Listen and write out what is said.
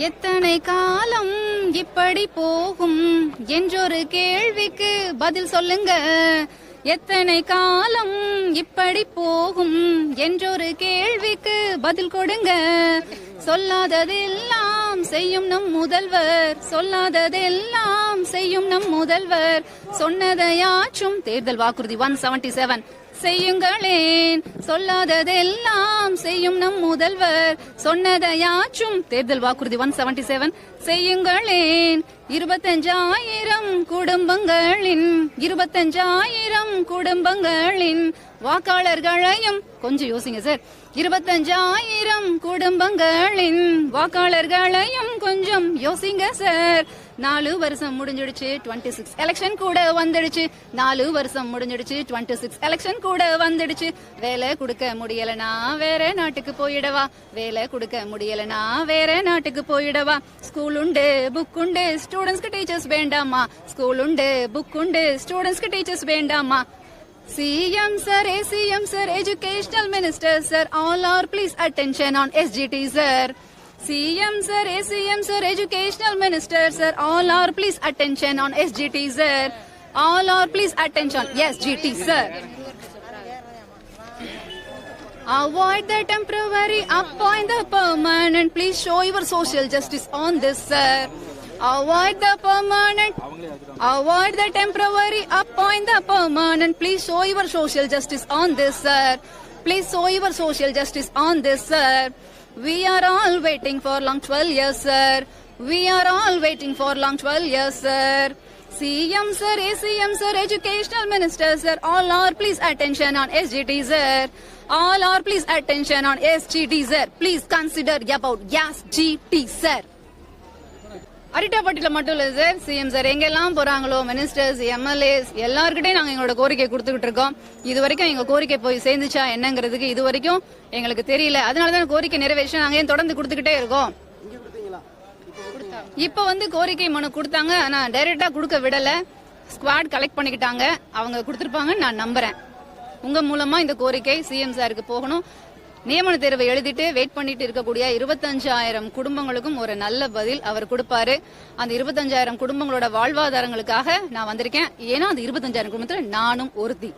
எத்தனை காலம் இப்படி போகும்? என்றொரு கேள்விக்கு பதில் சொல்லுங்க. எத்தனை காலம் இப்படி போகும்? என்றொரு கேள்விக்கு பதில் கொடுங்க. சொல்லாததெல்லாம் செய்யும் நம் முதல்வர். சொல்லாததெல்லாம் செய்யும் நம் முதல்வர். சொன்னதையாச்சும் தேர்தல் வாக்குறுதி ஒன் செவன்டி செவன் செய்யுங்களேன். சொல்லாததெல்லாம் செய்யும் நம் முதல்வர். சொன்னதையாச்சும் தேர்தல் வாக்குறுதி ஒன் செவன்டி செவன் செய்யுங்களேன். இருபத்தஞ்சாயிரம் குடும்பங்களின் இருபத்தஞ்சாயிரம் குடும்பங்களின் வாக்காளர்களையும் கொஞ்சம் யோசிங்க சார். இருபத்தஞ்சாயிரம் குடும்பங்களின் வாக்காளர்களையும் கொஞ்சம் யோசிங்க சார். நாலு வருஷம் முடிஞ்சிடுச்சு டுவெண்ட்டி சிக்ஸ் எலெக்ஷன் கூட வந்துடுச்சு. நாலு வருஷம் முடிஞ்சிடுச்சு டுவெண்ட்டி சிக்ஸ் எலெக்ஷன் கூட வந்துடுச்சு. வேலை கொடுக்க முடியலனா வேற நாட்டுக்கு போயிடவா? வேலை கொடுக்க முடியலனா வேற நாட்டுக்கு போயிடவா? ஸ்கூல் உண்டு புக் உண்டு ஸ்டூடெண்ட்ஸ்க்கு டீச்சர்ஸ் வேண்டாமா? ஸ்கூல் உண்டு புக் உண்டு ஸ்டூடெண்ட்ஸ்க்கு டீச்சர்ஸ் வேண்டாமா? CM sir ACM sir educational minister sir all are please attention on SGT sir CM sir, ACM sir, Educational Minister sir, all are please attention on SGT sir. All are please attention, Yes, GT sir. Avoid the temporary, appoint the permanent. Please show your social justice on this, sir. Avoid the permanent, avoid the temporary, appoint the permanent. Please show your social justice on this, sir. Please show your social justice on this, sir. We are all waiting for long 12 years, sir. We are all waiting for long 12 years, sir. CM sir, ACM sir, Educational Minister sir, all are please attention on SGT sir. All are please attention on SGT sir. Please consider about SGT sir. அரிட்டாப்பட்டியில் மட்டும் இல்ல sir CM sir எங்கெல்லாம் போறாங்களோ ministers MLAs எல்லாருக்கிட்டையும் நாங்க எங்களோட கோரிக்கை கொடுத்துக்கிட்டு இருக்கோம். இது வரைக்கும் எங்க கோரிக்கை போய் சேர்ந்துச்சா என்னங்கிறதுக்கு இது வரைக்கும் எங்களுக்கு தெரியல. அதனால தான் கோரிக்கை நிறைவேற்ற நாங்க ஏன் தொடர்ந்து கொடுத்துக்கிட்டே இருக்கோம்? இப்ப வந்து கோரிக்கை மனு கொடுத்தாங்க. ஆனால் டைரக்டா கொடுக்க விடல. ஸ்குவாட் கலெக்ட் பண்ணிக்கிட்டாங்க. அவங்க கொடுத்துருப்பாங்கன்னு நான் நம்புறேன். உங்க மூலமா இந்த கோரிக்கை சிஎம் சாருக்கு போகணும். நியமன தேர்வை எழுதிட்டு வெயிட் பண்ணிட்டு இருக்கக்கூடிய இருபத்தஞ்சாயிரம் குடும்பங்களுக்கும் ஒரு நல்ல பதில் அவர் கொடுப்பாரு. அந்த இருபத்தஞ்சாயிரம் குடும்பங்களோட வாழ்வாதாரங்களுக்காக நான் வந்திருக்கேன். ஏன்னா அந்த இருபத்தஞ்சாயிரம் குடும்பத்துல நானும் ஒருத்தி.